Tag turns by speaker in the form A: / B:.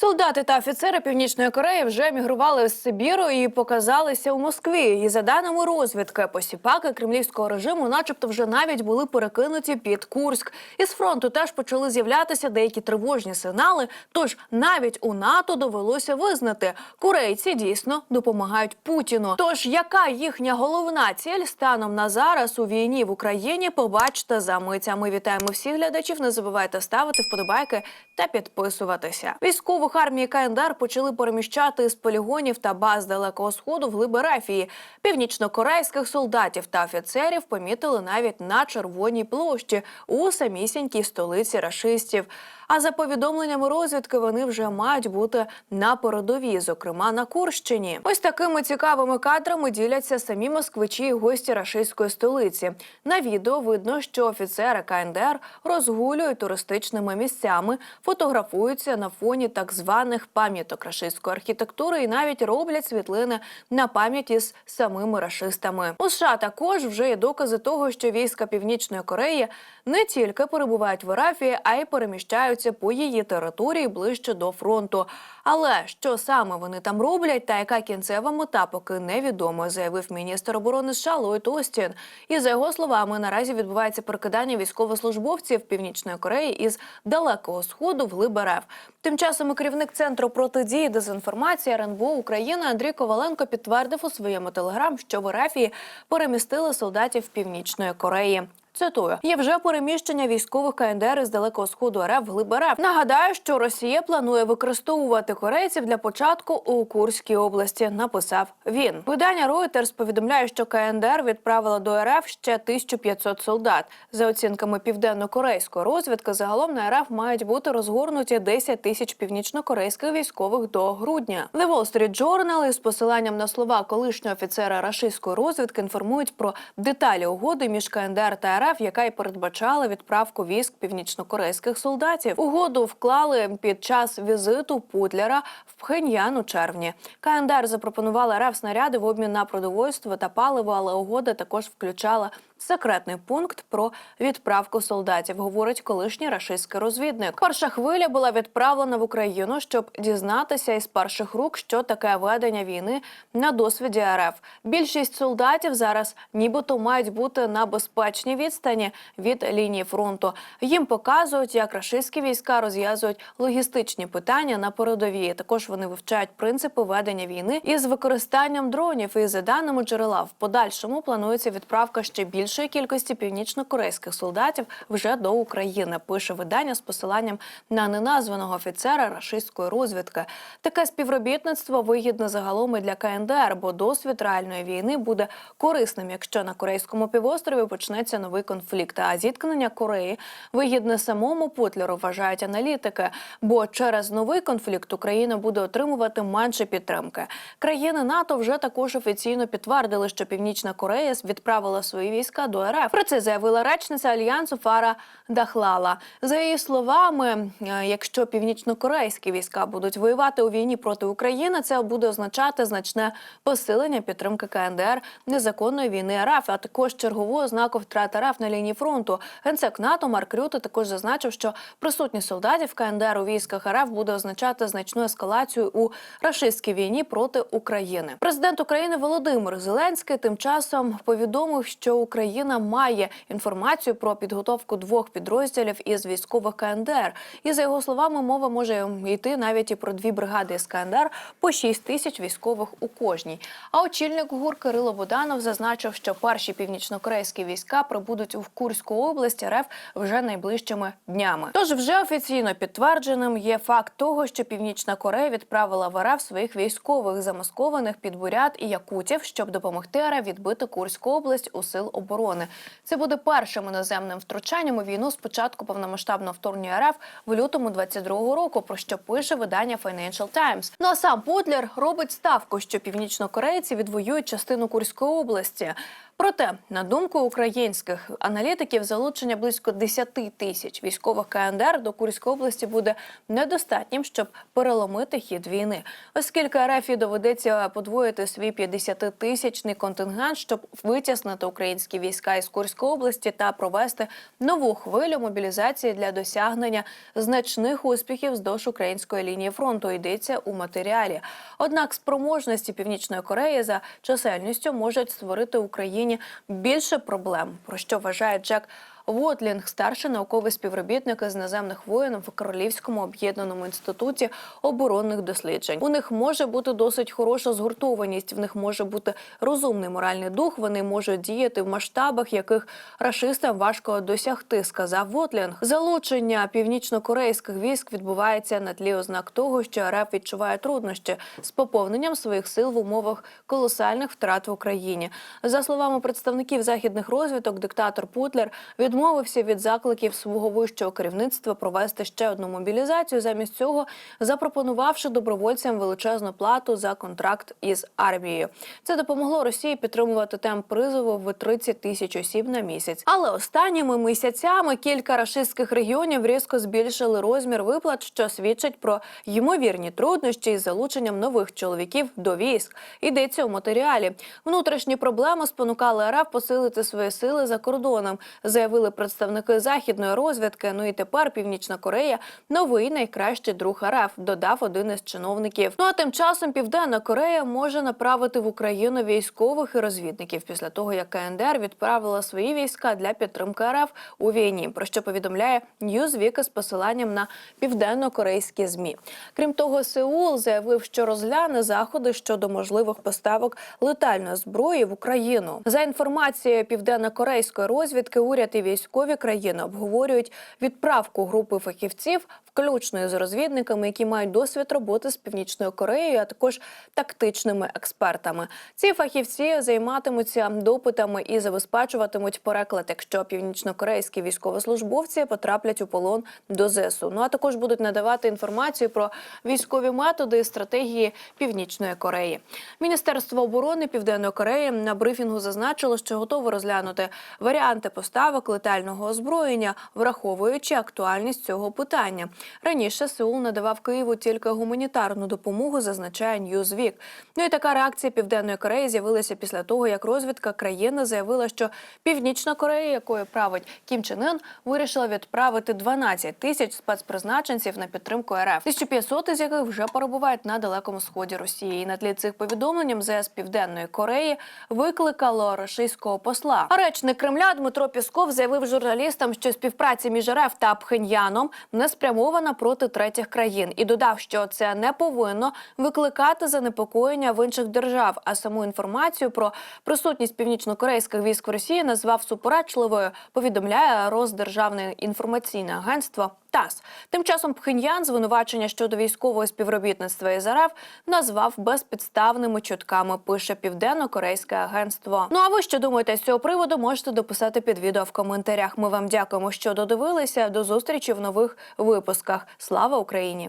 A: Солдати та офіцери Північної Кореї вже мігрували з Сибіру і показалися у Москві. І за даними розвідки, посіпаки кремлівського режиму, начебто, вже навіть були перекинуті під Курськ. Із фронту теж почали з'являтися деякі тривожні сигнали. Тож навіть у НАТО довелося визнати, корейці дійсно допомагають Путіну. Тож яка їхня головна ціль станом на зараз у війні в Україні? Побачите за мить. А Ми вітаємо всіх глядачів. Не забувайте ставити вподобайки та підписуватися. Військових армії КНДР почали переміщати з полігонів та баз далекого сходу в глиб Рафії. Північнокорейських солдатів та офіцерів помітили навіть на червоній площі у самісінькій столиці рашистів. А за повідомленнями розвідки вони вже мають бути на передовій, зокрема на Курщині. Ось такими цікавими кадрами діляться самі москвичі і гості рашистської столиці. На відео видно, що офіцери КНДР розгулюють туристичними місцями, фотографуються на фоні так званих пам'яток рашистської архітектури і навіть роблять світлини на пам'ять із самими рашистами. У США також вже є докази того, що війська Північної Кореї не тільки перебувають в Арафії, а й переміщаються по її території ближче до фронту. Але що саме вони там роблять, та яка кінцева мета, поки невідомо, заявив міністр оборони США Ллойд Остін. І за його словами, наразі відбувається перекидання військовослужбовців Північної Кореї із далекого сходу в глиб. Тим часом керівник центру протидії дезінформації РНБО України Андрій Коваленко підтвердив у своєму телеграм, що в РФ перемістили солдатів Північної Кореї. Цитую, є вже переміщення військових КНДР із далекого сходу РФ в глиб РФ. Нагадаю, що Росія планує використовувати корейців для початку у Курській області. Написав він. Видання Reuters повідомляє, що КНДР відправила до РФ ще 1500 солдат. За оцінками південно-корейської розвідки, загалом на РФ мають бути розгорнуті 10 тисяч північно-корейських військових до грудня. The Wall Street Journal із посиланням на слова колишнього офіцера рашистської розвідки інформують про деталі угоди між КНДР та РФ, яка й передбачала відправку військ північнокорейських солдатів. Угоду вклали під час візиту Путлера в Пхеньян у червні. КНДР запропонувала РФ снаряди в обмін на продовольство та паливо, але угода також включала секретний пункт про відправку солдатів, говорить колишній рашистський розвідник. Перша хвиля була відправлена в Україну, щоб дізнатися із перших рук, що таке ведення війни на досвіді РФ. Більшість солдатів зараз нібито мають бути на безпечній відстані від лінії фронту. Їм показують, як рашистські війська розв'язують логістичні питання на передовій. Також вони вивчають принципи ведення війни із використанням дронів. І за даними джерела, в подальшому планується відправка ще більшої кількості північно-корейських солдатів вже до України. Пише видання з посиланням на неназваного офіцера рашистської розвідки. Таке співробітництво вигідне загалом і для КНДР, бо досвід реальної війни буде корисним, якщо на корейському півострові почнеться новий конфлікт. А зіткнення Кореї вигідне самому Путлеру, вважають аналітики. Бо через новий конфлікт Україна буде отримувати менше підтримки. Країни НАТО вже також офіційно підтвердили, що Північна Корея відправила свої війська до РФ. Про це заявила речниця альянсу Фара Дахлала. За її словами, е, якщо північнокорейські війська будуть воювати у війні проти України, це буде означати значне посилення підтримки КНДР незаконної війни РФ, а також чергову ознаку втрат РФ на лінії фронту. Генсек НАТО Марк Рюте також зазначив, що присутність солдатів КНДР у військах РФ буде означати значну ескалацію у рашистській війні проти України. Президент України Володимир Зеленський тим часом повідомив, що Україна має інформацію про підготовку двох підрозділів із військових КНДР. І за його словами, мова може йти навіть і про дві бригади з КНДР по 6 тисяч військових у кожній. А очільник ГУР Кирило Буданов зазначив, що перші північнокорейські війська прибудуть у Курську область РФ вже найближчими днями. Тож вже офіційно підтвердженим є факт того, що Північна Корея відправила в РФ своїх військових замаскованих під бурят і якутів, щоб допомогти РФ відбити Курську область у сил оборони. Це буде першим іноземним втручанням у війну з початку повномасштабного вторгнення РФ в лютому 22-го року, про що пише видання Financial Times. Ну а сам Подлер робить ставку, що північнокорейці відвоюють частину Курської області. Проте, на думку українських аналітиків, залучення близько 10 тисяч військових КНДР до Курської області буде недостатнім, щоб переломити хід війни, оскільки РФ доведеться подвоїти свій 50-тисячний контингент, щоб витіснити українські війська із Курської області та провести нову хвилю мобілізації для досягнення значних успіхів вздовж української лінії фронту. Йдеться у матеріалі. Однак спроможності Північної Кореї за чисельністю можуть створити Україні більше проблем, про що вважає Джек. Вотлінг, старший науковий співробітник із наземних воїн в Королівському об'єднаному інституті оборонних досліджень. У них може бути досить хороша згуртованість, в них може бути розумний моральний дух. Вони можуть діяти в масштабах, яких рашистам важко досягти, сказав Вотлінг. Залучення північно-корейських військ відбувається на тлі ознак того, що РФ відчуває труднощі з поповненням своїх сил в умовах колосальних втрат в Україні. За словами представників західних розвиток, диктатор Путлер відмовився від закликів свого вищого керівництва провести ще одну мобілізацію. Замість цього запропонувавши добровольцям величезну плату за контракт із армією. Це допомогло Росії підтримувати темп призову в 30 тисяч осіб на місяць. Але останніми місяцями кілька рашистських регіонів різко збільшили розмір виплат, що свідчить про ймовірні труднощі із залученням нових чоловіків до військ. Йдеться у матеріалі. Внутрішні проблеми спонукали РФ посилити свої сили за кордоном, заявили представники західної розвідки. Ну і тепер Північна Корея новий найкращий друг РФ, додав один із чиновників. Ну а тим часом Південна Корея може направити в Україну військових і розвідників після того, як КНДР відправила свої війська для підтримки РФ у війні. Про що повідомляє Newsweek із посиланням на південно-корейські змі. Крім того, Сеул заявив, що розгляне заходи щодо можливих поставок летальної зброї в Україну. За інформацією південно-корейської розвідки, уряд і військові країни обговорюють відправку групи фахівців, включно з розвідниками, які мають досвід роботи з північною Кореєю, а також тактичними експертами. Ці фахівці займатимуться допитами і забезпечуватимуть переклад, якщо північнокорейські військовослужбовці потраплять у полон до ЗСУ. Ну а також будуть надавати інформацію про військові методи і стратегії Північної Кореї. Міністерство оборони Південної Кореї на брифінгу зазначило, що готове розглянути варіанти поставок летального озброєння, враховуючи актуальність цього питання. Раніше Сеул надавав Києву тільки гуманітарну допомогу, зазначає Newsweek. Ну і така реакція Південної Кореї з'явилася після того, як розвідка країни заявила, що Північна Корея, якою править Кім Чен Ын, вирішила відправити 12 тисяч спецпризначенців на підтримку РФ, 1500 із яких вже перебувають на далекому сході Росії. І на тлі цих повідомлень МЗС Південної Кореї викликало російського посла. А речник Кремля Дмитро Пісков заявив журналістам, що співпраця між РФ та Пхеньяном не спрямована проти третіх країн, і додав, що це не повинно викликати занепокоєння в інших держав. А саму інформацію про присутність північно-корейських військ в Росії назвав суперечливою. Повідомляє Роздержавне інформаційне агентство. ТАСС. Тим часом Пхеньян звинувачення щодо військового співробітництва із РФ назвав безпідставними чутками. Пише південно-корейське агентство. Ну а ви що думаєте з цього приводу? Можете дописати під відео в коментарях. Ми вам дякуємо, що додивилися. До зустрічі в нових випусках. Слава Україні!